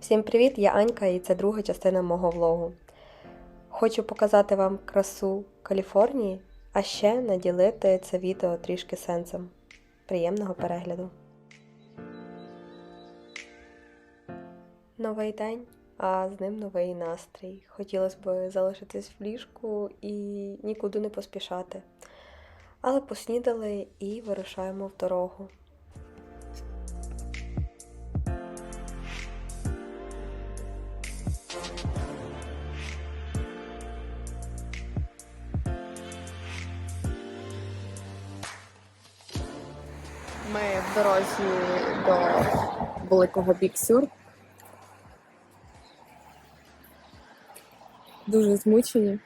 Всім привіт! Я Анька і це друга частина мого влогу. Хочу показати вам красу Каліфорнії, а ще наділити це відео трішки сенсом. Приємного перегляду. Новий день, а з ним новий настрій. Хотілося б залишитись в ліжку і нікуди не поспішати. Але поснідали і вирушаємо в дорогу. Дорозі до великого біксюр. Дуже змучені.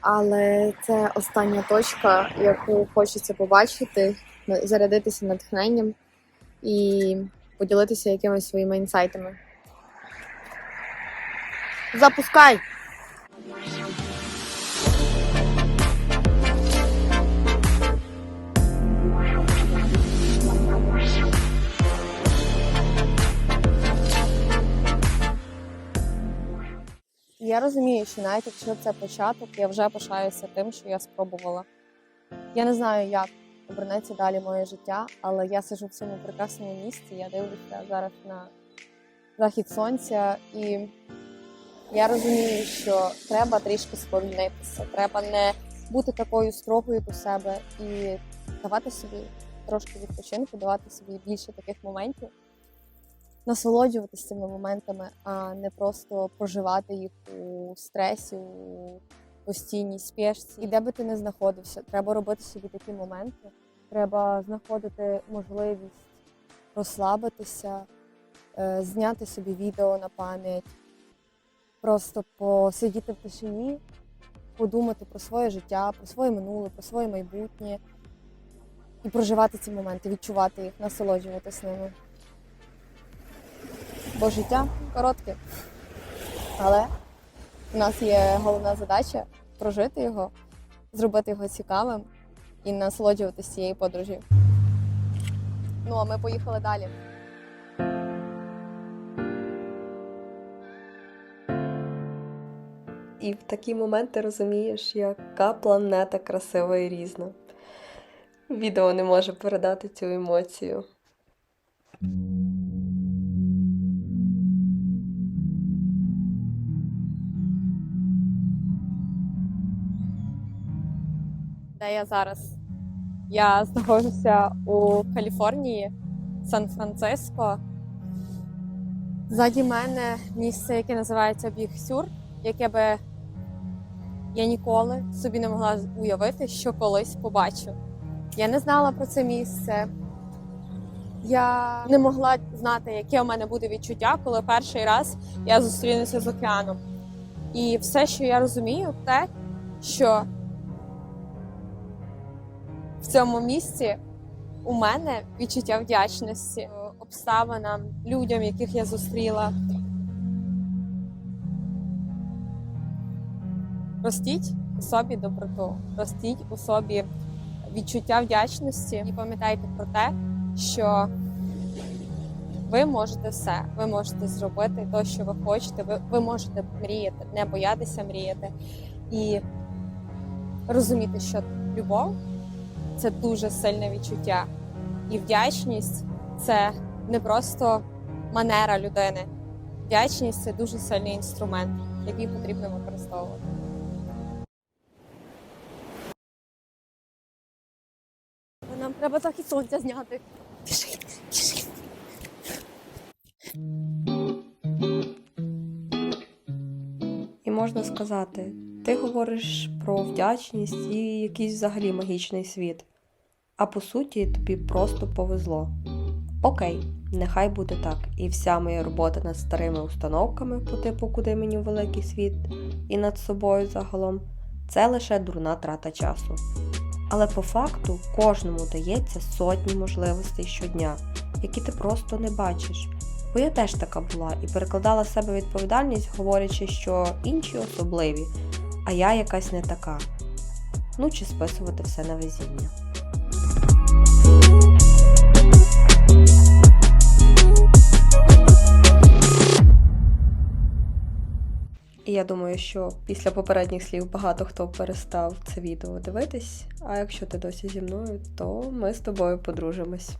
Але це остання точка, яку хочеться побачити, зарядитися натхненням і поділитися якимись своїми інсайтами. Запускай! Я розумію, що навіть якщо це початок, я вже пишаюся тим, що я спробувала. Я не знаю, як обернеться далі моє життя, але я сижу в цьому прекрасному місці. Я дивлюся зараз на захід сонця, і я розумію, що треба трішки сповільнитися. Треба не бути такою строгою до себе і давати собі трошки відпочинку, давати собі більше таких моментів насолоджуватися цими моментами, а не просто проживати їх у стресі, у постійній спешці. І де би ти не знаходився, треба робити собі такі моменти. Треба знаходити можливість розслабитися, е, зняти собі відео на пам'ять, просто посидіти в тишині, подумати про своє життя, про своє минуле, про своє майбутнє і проживати ці моменти, відчувати їх, насолоджуватися ними бо життя коротке. Але у нас є головна задача прожити його, зробити його цікавим і насолоджуватися цією подорожю. Ну а ми поїхали далі. І в такі моменти розумієш, яка планета красива і різна. Відео не може передати цю емоцію. Де я зараз? Я знаходжуся у Каліфорнії, Сан-Франциско. Ззаді мене місце, яке називається Біг Сюр, яке би я ніколи собі не могла уявити, що колись побачу. Я не знала про це місце. Я не могла знати, яке у мене буде відчуття, коли перший раз я зустрінуся з океаном. І все, що я розумію, те, що цьому місці у мене відчуття вдячності е, обставинам, людям, яких я зустріла. Ростіть у собі доброту, ростіть у собі відчуття вдячності і пам'ятайте про те, що ви можете все, ви можете зробити те, що ви хочете, ви, ви можете мріяти, не боятися мріяти і розуміти, що любов це дуже сильне відчуття. І вдячність це не просто манера людини. Вдячність це дуже сильний інструмент, який потрібно використовувати. Нам треба захід сонця зняти. Пішли, пішли. І можна сказати, ти говориш про вдячність і якийсь взагалі магічний світ. А по суті, тобі просто повезло. Окей, нехай буде так. І вся моя робота над старими установками по типу куди мені великий світ і над собою загалом це лише дурна трата часу. Але по факту кожному дається сотні можливостей щодня, які ти просто не бачиш. Бо я теж така була і перекладала себе відповідальність, говорячи, що інші особливі, а я якась не така. Ну чи списувати все на везіння. І я думаю, що після попередніх слів багато хто перестав це відео дивитись. А якщо ти досі зі мною, то ми з тобою подружимось.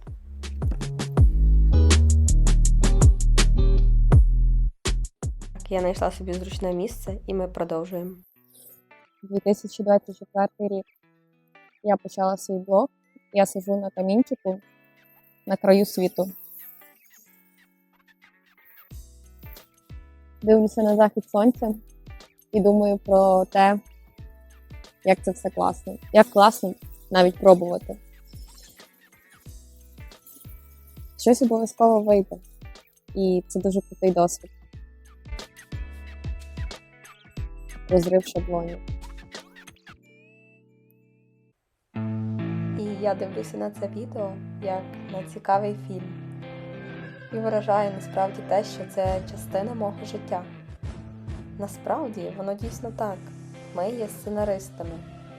Я знайшла собі зручне місце і ми продовжуємо. 2024 рік. Я почала свій блог. Я сижу на камінчику на краю світу. Дивлюся на захід сонця і думаю про те, як це все класно. Як класно навіть пробувати. Щось обов'язково вийде. І це дуже крутий досвід. Розрив шаблонів. Я дивлюся на це відео як на цікавий фільм. І виражає насправді те, що це частина мого життя. Насправді воно дійсно так. Ми є сценаристами.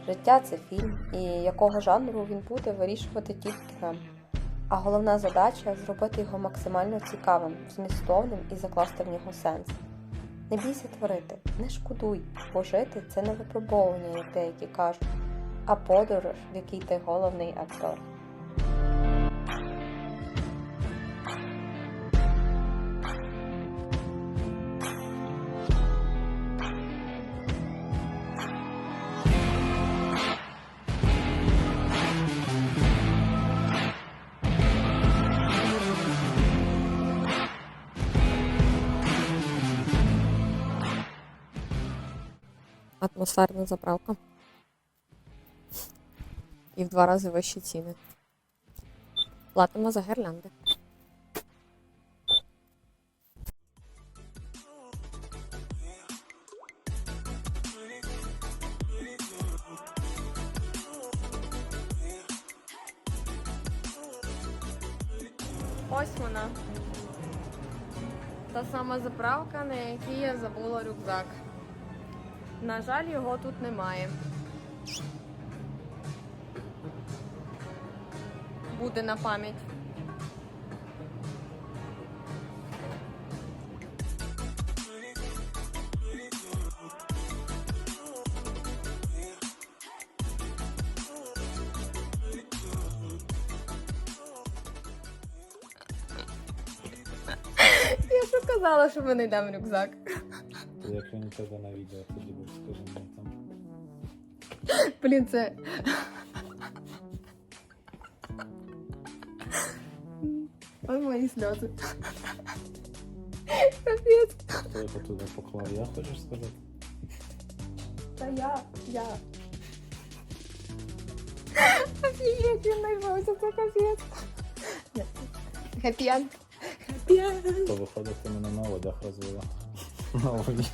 Життя це фільм, і якого жанру він буде вирішувати тільки нам. А головна задача зробити його максимально цікавим, змістовним і закласти в нього сенс. Не бійся творити, не шкодуй, бо жити це не випробовування, як деякі кажуть, а подорож, в якій ти головний актор. атмосферна заправка. І в два рази вищі ціни. Платимо за гірлянди. Ось вона. Та сама заправка, на якій я забула рюкзак. На жаль, його тут немає. Буде на пам'ять. Я ж казала, що не йдемо рюкзак. Якщо не тебе на відео, тоді скажи мені там. Блін, це. Ой, мої сльози. Капець. Хто його туди поклав, я хочеш сказати? Та я, я. Офігеть, він знайшовся, це капець. Хеппі-енд. Хеппі-енд. То виходить, ти мене на одяг розвела. На одяг.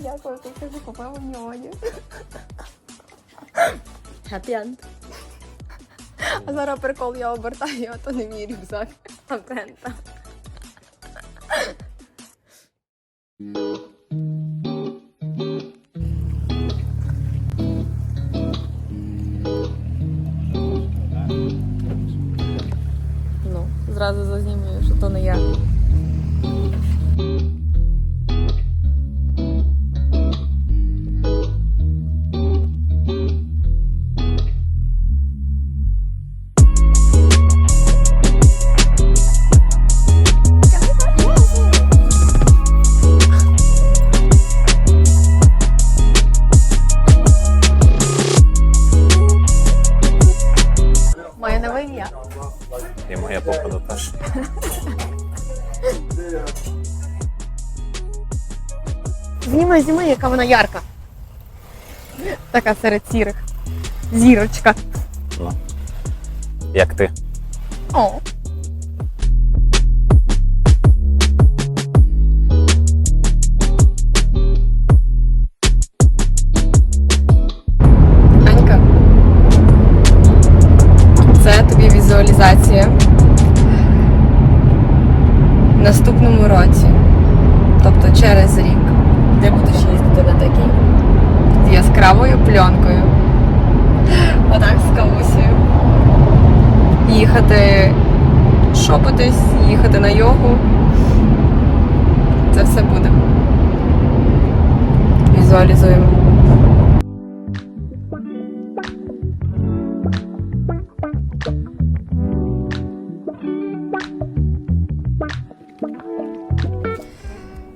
Дякую, ти це купив мені одяг. Хеппі-енд. А зараз прикол я обертаю, а то не мій рюкзак, а. Знімай, знімай, яка вона ярка. Така серед сірих. Зірочка. Ну. Як ти? О. Анька. Це тобі візуалізація. В наступному році. Тобто через рік. Ти будеш їздити на такій. З яскравою пленкою. Отак з кавусею їхати шопитись, їхати на йогу, це все буде. Візуалізуємо.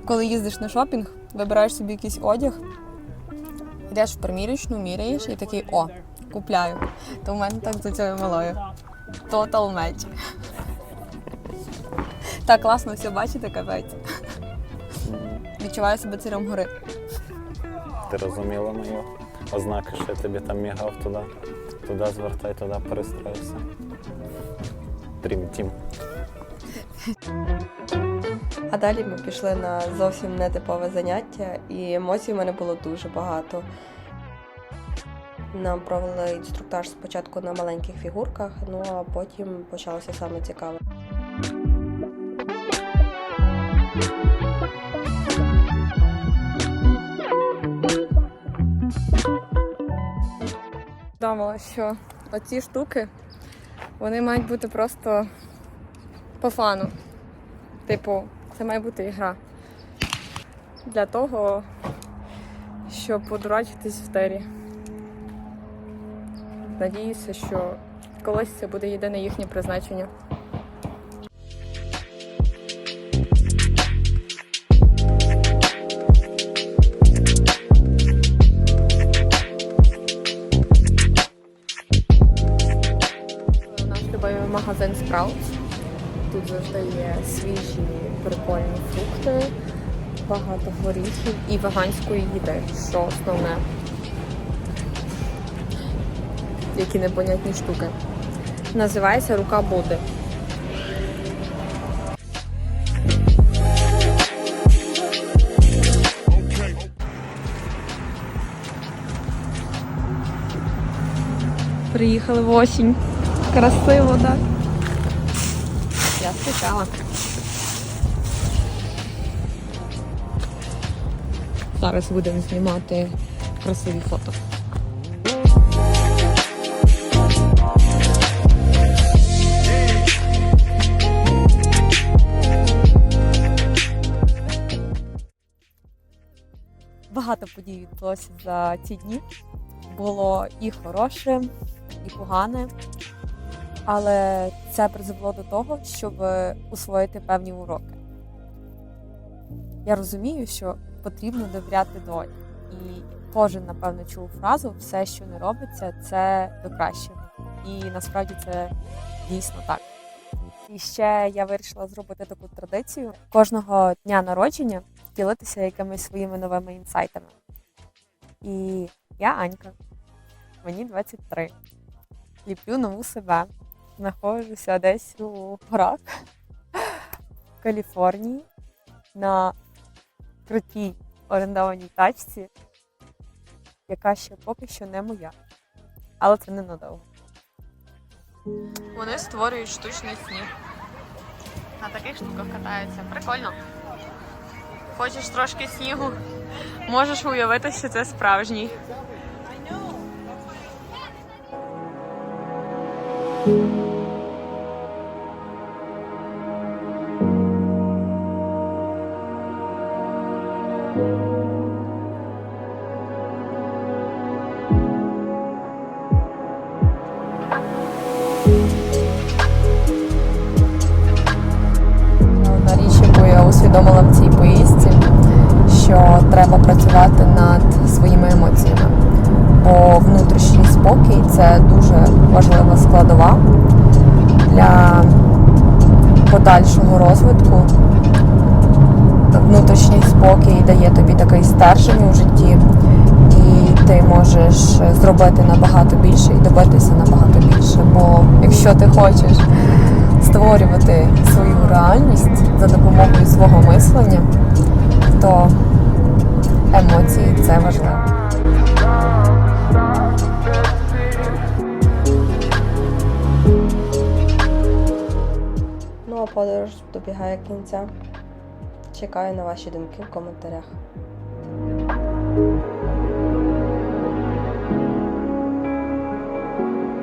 Коли їздиш на шопінг, вибираєш собі якийсь одяг, йдеш в примірочну, міряєш і такий о, купляю. То в мене так за цією малою. Total match. Так класно все бачите, капець. Відчуваю себе царем гори. Ти розуміла мої ознаки, що я тобі там мігав туди, туди звертай, туди перестраюся. Дрім тім. А далі ми пішли на зовсім нетипове заняття, і емоцій в мене було дуже багато. Нам провели інструктаж спочатку на маленьких фігурках, ну а потім почалося саме цікаве. Думала, що оці штуки вони мають бути просто по фану. Типу, це має бути ігра. Для того, щоб подурачитись в тері. Надіюся, що колись це буде єдине їхнє призначення. Наш любимий магазин Sprouts. Тут завжди є свіжі прикольні фрукти, багато горіхів і веганської їди, що основне. Які непонятні штуки. Називається рука Будди. Приїхали в осінь. Красиво, так? Я. Зараз будемо знімати красиві фото. Багато подій відбулося за ці дні. Було і хороше, і погане. Але це призвело до того, щоб усвоїти певні уроки. Я розумію, що потрібно довіряти долі. І кожен, напевно, чув фразу все, що не робиться, це до кращого. І насправді це дійсно так. І ще я вирішила зробити таку традицію кожного дня народження ділитися якимись своїми новими інсайтами. І я Анька, мені 23. Ліплю нову себе. Знаходжуся десь у горах в Каліфорнії на крутій орендованій тачці, яка ще поки що не моя. Але це ненадовго. Вони створюють штучний сніг. На таких штуках катаються. Прикольно. Хочеш трошки снігу? Можеш уявити, що це справжній. Одна усвідомила в цій поїздці, що треба працювати над своїми емоціями. Бо внутрішній спокій це дуже важлива складова для подальшого розвитку. Внутрішній спокій дає тобі такий стержень у житті, і ти можеш зробити набагато більше і добитися набагато більше. Бо якщо ти хочеш створювати свою реальність за допомогою свого мислення, то емоції це важливо. Ну а подорож добігає кінця. Чекаю на ваші думки в коментарях.